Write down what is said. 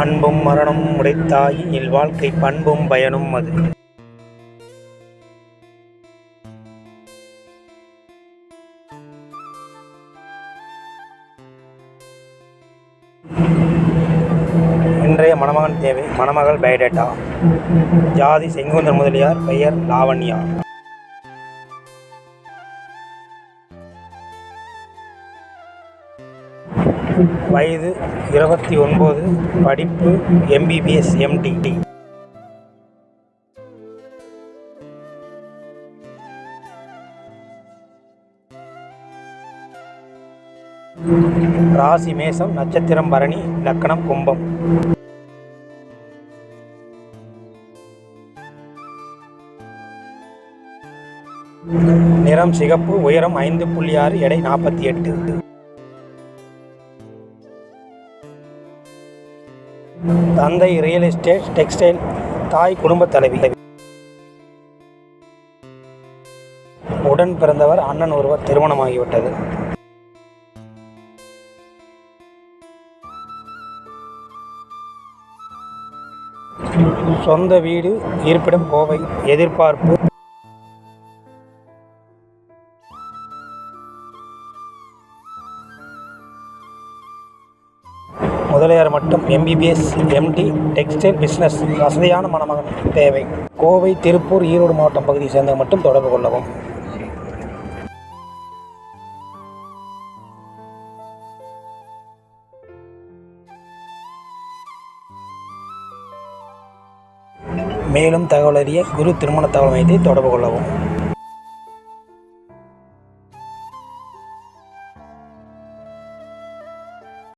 அன்பும் மரணமும் உடைத்தாய் இல்வாழ்க்கை பண்பும் பயனும் அது. இன்றைய மணமகன் தேவை மணமகள் பயோடேட்டா. ஜாதி செங்குந்தர் முதலியார் பெயர் லாவண்யா. வயது இருபத்தி ஒன்பது படிப்பு எம்பிபிஎஸ் எம்டிடி ராசி மேசம் நட்சத்திரம் பரணி லக்கணம் கும்பம். நிறம் சிகப்பு உயரம் ஐந்து புள்ளி ஆறு எடை நாற்பத்தி எட்டு. தந்தை ரியல் எஸ்டேட் டெக்ஸ்டைல் தாய் குடும்ப தலைவி. உடன் பிறந்தவர் அண்ணன் ஒருவர் திருமணமாகிவிட்டது. சொந்த வீடு இருப்பிடம் கோவை எதிர்பார்ப்பு முதலியார் மட்டும் எம்பிபிஎஸ் எம்டி டெக்ஸ்டைல் பிஸ்னஸ் வசதியான மணமகன் தேவை. கோவை திருப்பூர் ஈரோடு மாவட்டம் பகுதியை சேர்ந்த மட்டும் தொடர்பு கொள்ளவும். மேலும் தகவல் அறிய குரு திருமண தகவல் மையத்தை தொடர்பு கொள்ளவும்.